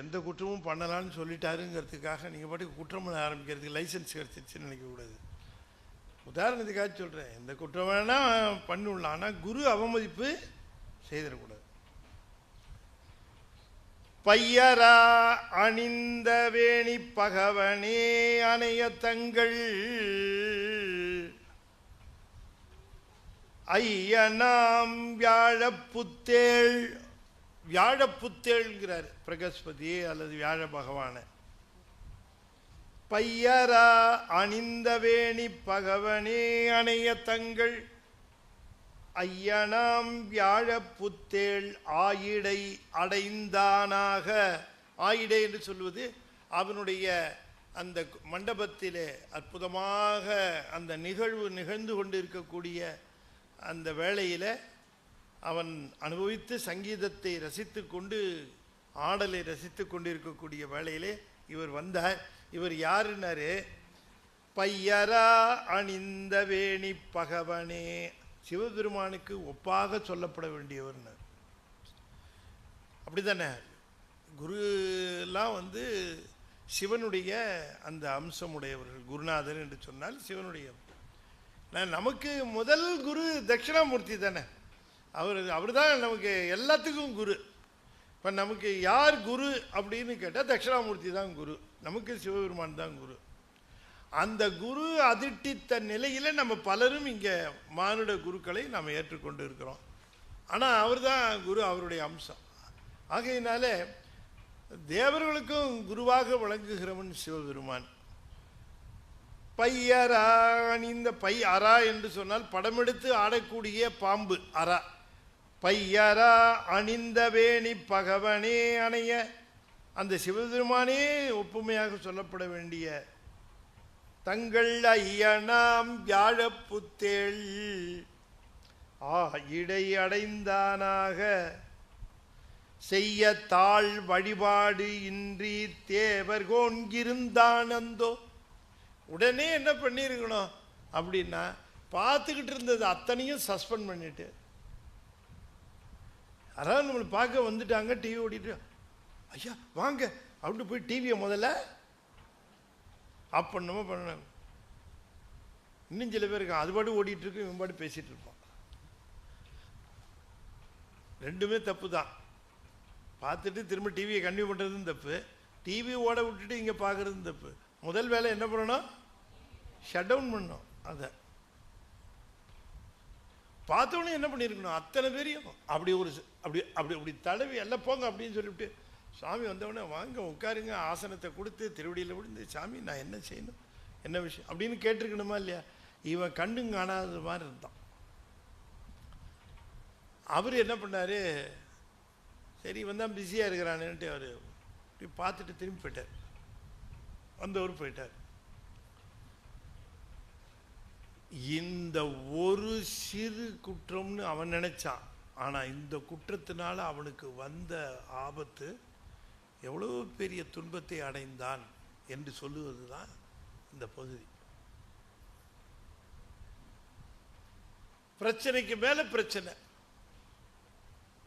எந்த குற்றமும் பண்ணலான்னு சொல்லிட்டாருங்கிறதுக்காக நீங்கள் பாட்டுக்கு குற்றம் பண்ண ஆரம்பிக்கிறதுக்கு லைசன்ஸ் கிடச்சிருச்சுன்னு நினைக்கக்கூடாது. உதாரணத்துக்காக சொல்கிறேன் எந்த குற்றம் வேணால் பண்ணிவிடலாம் ஆனால் குரு அவமதிப்பு செய்திடக்கூடாது. பையரா அணிந்த வேணி பகவனே அணைய தங்கள் ஐயனாம் வியாழப்புத்தேள் வியாழப்புத்தேள்ங்கிறார் பிரகஸ்பதி அல்லது வியாழ பகவான. பையரா அணிந்த வேணி பகவனே அணைய தங்கள். ஐயனாம் வியாழப்புத்தேள் ஆயிடை அடைந்தானாக. ஆயிடை என்று சொல்வது அவனுடைய அந்த மண்டபத்திலே அற்புதமாக அந்த நிகழ்வு நிகழ்ந்து கொண்டு இருக்கக்கூடிய அந்த வேளையில் அவன் அனுபவித்து சங்கீதத்தை ரசித்து கொண்டு ஆடலை ரசித்து கொண்டிருக்கக்கூடிய வேளையிலே இவர் வந்தார். இவர் யாருன்னாரு? பையரா அணிந்த வேணி பகவனே. சிவபெருமானுக்கு ஒப்பாக சொல்லப்பட வேண்டியவர்னர். அப்படிதானே? குருலாம் வந்து சிவனுடைய அந்த அம்சமுடையவர்கள் குருநாதர் என்று சொன்னால் சிவனுடைய நான் நமக்கு முதல் குரு தட்சிணாமூர்த்தி தானே? அவர் அவர் தான் நமக்கு எல்லாத்துக்கும் குரு. இப்போ நமக்கு யார் குரு அப்படின்னு கேட்டால் தட்சிணாமூர்த்தி தான் குரு. நமக்கு சிவபெருமான் தான் குரு. அந்த குரு அதிர்ட்டித்த நிலையில் நம்ம பலரும் இங்கே மானுட குருக்களை நாம் ஏற்றுக்கொண்டு இருக்கிறோம். ஆனால் அவர் தான் குரு அவருடைய அம்சம். ஆகையினால தேவர்களுக்கும் குருவாக விளங்குகிறவன் சிவபெருமான். பையரா அணிந்த பை அரா என்று சொன்னால் படமெடுத்து ஆடக்கூடிய பாம்பு அரா பையரா அணிந்த வேணி பகவனே அணைய. அந்த சிவபெருமானே ஒப்புமையாக சொல்லப்பட வேண்டிய தங்கள் ஐயனாம் வியாழப்புத்தேள். ஆ இடை அடைந்தானாக. செய்ய தாழ் வழிபாடு இன்றி தேவர் கோன்கிருந்தானந்தோ உடனே என்ன பண்ணியிருக்கணும்? அப்படின்னா பார்த்துக்கிட்டு இருந்தது அத்தனையும் சஸ்பெண்ட் பண்ணிட்டு. அதாவது நம்மளை பார்க்க வந்துட்டாங்க டிவி ஓடிட்டு ஐயா வாங்க. அப்படின்ட்டு போய் டிவியை முதல்ல ஆஃப் பண்ணணுமோ பண்ணாங்க இன்னும் சில பேர் இருக்கான் அது பாட்டு ஓடிட்டு இருக்கு இவன் பாட்டு பேசிகிட்டு இருப்பான். ரெண்டுமே தப்பு தான் பார்த்துட்டு திரும்ப டிவியை கண்டினியூ பண்ணுறதும் தப்பு. டிவி ஓட விட்டுட்டு இங்கே பார்க்குறதும் தப்பு. முதல் வேலை என்ன பண்ணணும்? ஷட் டவுன் பண்ணணும். அதை. பார்த்தோன்னே என்ன பண்ணியிருக்கணும் அத்தனை பேரையும் அப்படி ஒரு அப்படி அப்படி அப்படி தடவி எல்லாம் போங்க அப்படின்னு சொல்லிவிட்டு சாமி வந்தவுடனே வாங்க உட்காருங்க ஆசனத்தை கொடுத்து திருவடியில் விழுந்து சாமி நான் என்ன செய்யணும்? என்ன விஷயம்? அப்படின்னு கேட்டிருக்கணுமா இல்லையா? இவன் கண்டும் காணாத மாதிரி இருந்தான். அவர் என்ன பண்ணார்? சரி இவன் தான் பிஸியாக இருக்கிறானுன்ட்டு அவர் இப்படி பார்த்துட்டு திரும்பி போயிட்டார். வந்தவர் போயிட்டார். இந்த ஒரு சிறு குற்றம்னு அவன் நினைச்சான். ஆனால் இந்த குற்றத்தினால அவனுக்கு வந்த ஆபத்து எவ்வளவு பெரிய துன்பத்தை அடைந்தான் என்று சொல்லுவது தான் இந்த பகுதி. பிரச்சனைக்கு மேலே பிரச்சனை.